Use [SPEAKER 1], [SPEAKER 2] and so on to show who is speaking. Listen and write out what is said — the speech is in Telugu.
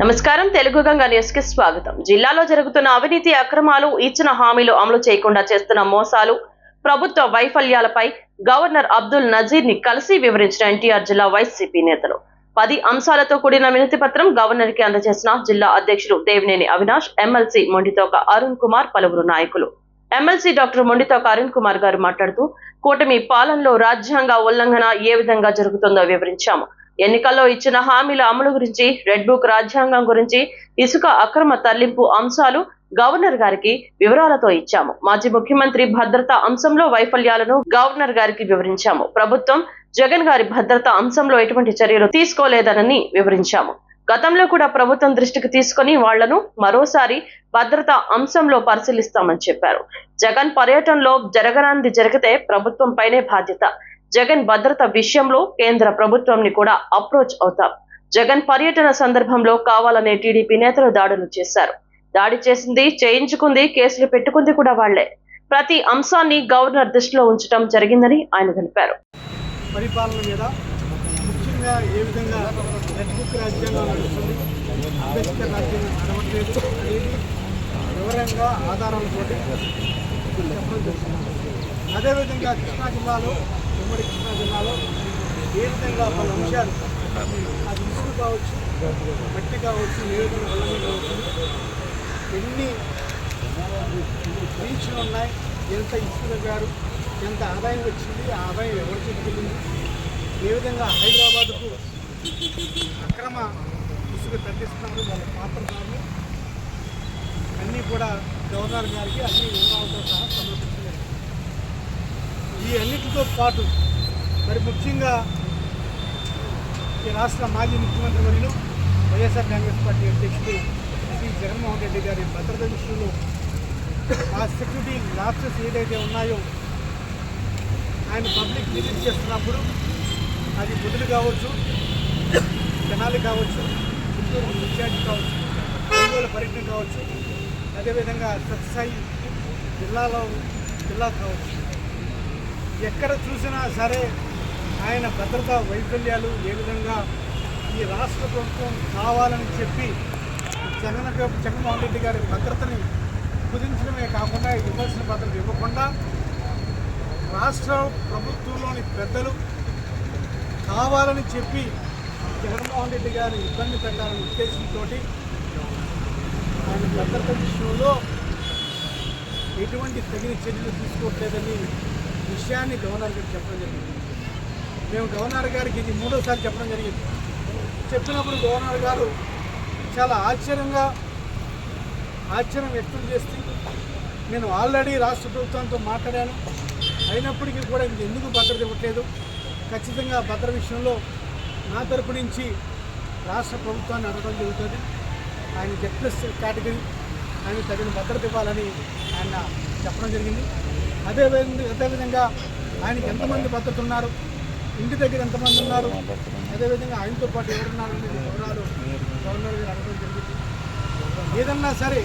[SPEAKER 1] నమస్కారం. తెలుగు గంగా న్యూస్కి స్వాగతం. జిల్లాలో జరుగుతున్న అవినీతి అక్రమాలు ఇచ్చిన హామీలు అమలు చేయకుండా చేస్తున్న మోసాలు ప్రభుత్వ వైఫల్యాలపై గవర్నర్ అబ్దుల్ నజీర్ని కలిసి వివరించిన ఎన్టీఆర్ జిల్లా వైసీపీ నేతలు. పది అంశాలతో కూడిన వినతి పత్రం గవర్నర్కి అందజేసిన జిల్లా అధ్యక్షుడు దేవినేని అవినాష్ ఎమ్మెల్సీ మొండితోక అరుణ్ కుమార్ పలువురు నాయకులు. ఎమ్మెల్సీ డాక్టర్ మొండితోక అరుణ్ కుమార్ గారు మాట్లాడుతూ కూటమి పాలనలో రాజ్యాంగ ఉల్లంఘన ఏ విధంగా జరుగుతుందో వివరించాము. ఎన్నికల్లో ఇచ్చిన హామీల అమలు గురించి రెడ్ బుక్ రాజ్యాంగం గురించి ఇసుక అక్రమ తరలింపు అంశాలు గవర్నర్ గారికి వివరాలతో ఇచ్చాము. మాజీ ముఖ్యమంత్రి భద్రతా అంశంలో వైఫల్యాలను గవర్నర్ గారికి వివరించాము. ప్రభుత్వం జగన్ గారి భద్రతా అంశంలో ఎటువంటి చర్యలు తీసుకోలేదనని వివరించాము. గతంలో కూడా ప్రభుత్వం దృష్టికి తీసుకొని వాళ్ళను మరోసారి భద్రతా అంశంలో పరిశీలిస్తామని చెప్పారు. జగన్ పర్యటనలో జరగరాంది జరిగితే ప్రభుత్వంపైనే బాధ్యత. జగన్ భద్రత విషయంలో కేంద్ర ప్రభుత్వంని కూడా అప్రోచ్ అవుతాం. జగన్ పర్యటన సందర్భంలో కావాలనే టీడీపీ నేతలు దాడులు చేశారు. దాడి చేసింది చేయించుకుంది కేసులు పెట్టుకుంది కూడా వాళ్ళే. ప్రతి అంశాన్ని గవర్నర్ దృష్టిలో ఉంచడం జరిగిందని ఆయన తెలిపారు.
[SPEAKER 2] పరిపాలన మీద ముఖ్యంగా ఏ విధంగా రాజ్యాంగం నడుస్తుంది అంబేద్కర్ రాజ్యాంగం నడవట్లేదు అనేది వివరంగా ఆధారాలతో చెప్పడం జరుగుతుంది అదేవిధంగా కృష్ణా జిల్లాలో ఉమ్మడి కృష్ణా జిల్లాలో ఏ విధంగా పలు అంశాలు అది ఇసుకు కావచ్చు మట్టి కావచ్చు ఏ కావచ్చు ఎన్ని బీచ్లు ఉన్నాయి ఎంత ఇసుక గారు ఎంత ఆదాయం వచ్చింది ఆ ఆదాయం ఎవరు చెప్పుకుంది ఏ విధంగా హైదరాబాద్కు అక్రమ ఇసుక తగ్గిస్తున్నారు వాళ్ళ పాత్రదారులు అన్నీ కూడా గవర్నర్ గారికి అన్ని వివరాలతో సహా సమర్పించారు. ఈ అన్నిటితో పాటు మరి ముఖ్యంగా ఈ రాష్ట్ర మాజీ ముఖ్యమంత్రి వర్యులు వైఎస్ఆర్ కాంగ్రెస్ పార్టీ అధ్యక్షుడు శ్రీ జగన్మోహన్ రెడ్డి గారి భద్రత విషయంలో ఆ సెక్యూరిటీ లాప్సెస్ ఏదైతే ఉన్నాయో ఆయన పబ్లిక్ విజిట్ చేస్తున్నప్పుడు అది బుధులు కావచ్చు జనాలు కావచ్చు గుంటూరు ఇన్ఛార్జ్ కావచ్చు ఒంగోలు పర్యటన కావచ్చు అదేవిధంగా సత్సాయి జిల్లాలో జిల్లా కావచ్చు. ఎక్కడ చూసినా సరే ఆయన భద్రతా వైఫల్యాలు ఏ విధంగా ఈ రాష్ట్ర ప్రభుత్వం కావాలని చెప్పి జగన్ జగన్మోహన్ రెడ్డి గారి భద్రతని కుదించడమే కాకుండా ఇవ్వాల్సిన భద్రత ఇవ్వకుండా రాష్ట్ర ప్రభుత్వంలోని పెద్దలు కావాలని చెప్పి జగన్మోహన్ రెడ్డి గారిని ఇబ్బంది పెట్టాలనే ఉద్దేశంతో ఆయన భద్రత విషయంలో ఎటువంటి తగిన చర్యలు తీసుకోవట్లేదని విషయాన్ని గవర్నర్ గారికి చెప్పడం జరిగింది. మేము గవర్నర్ గారికి ఇది మూడోసారి చెప్పడం జరిగింది. చెప్పినప్పుడు గవర్నర్ గారు చాలా ఆశ్చర్యంగా ఆశ్చర్యం వ్యక్తం చేస్తూ నేను ఆల్రెడీ రాష్ట్ర ప్రభుత్వంతో మాట్లాడాను. అయినప్పటికీ కూడా ఇంక ఎందుకు భద్రత ఇవ్వట్లేదు? ఖచ్చితంగా భద్ర విషయంలో నా తరపు నుంచి రాష్ట్ర ప్రభుత్వాన్ని అడగడం జరుగుతుంది. ఆయన జెడ్ ప్లస్ కేటగిరీ ఆయన తగిన భద్రత ఇవ్వాలని ఆయన చెప్పడం జరిగింది. అదే విధంగా అదేవిధంగా ఆయనకి ఎంతమంది భద్రత ఉన్నారు ఇంటి దగ్గర ఎంతమంది ఉన్నారు? అదేవిధంగా ఆయనతో పాటు ఎవరున్నారు అనేది వివరాలు గవర్నర్ గారు అడగడం జరిగింది. ఏదన్నా సరే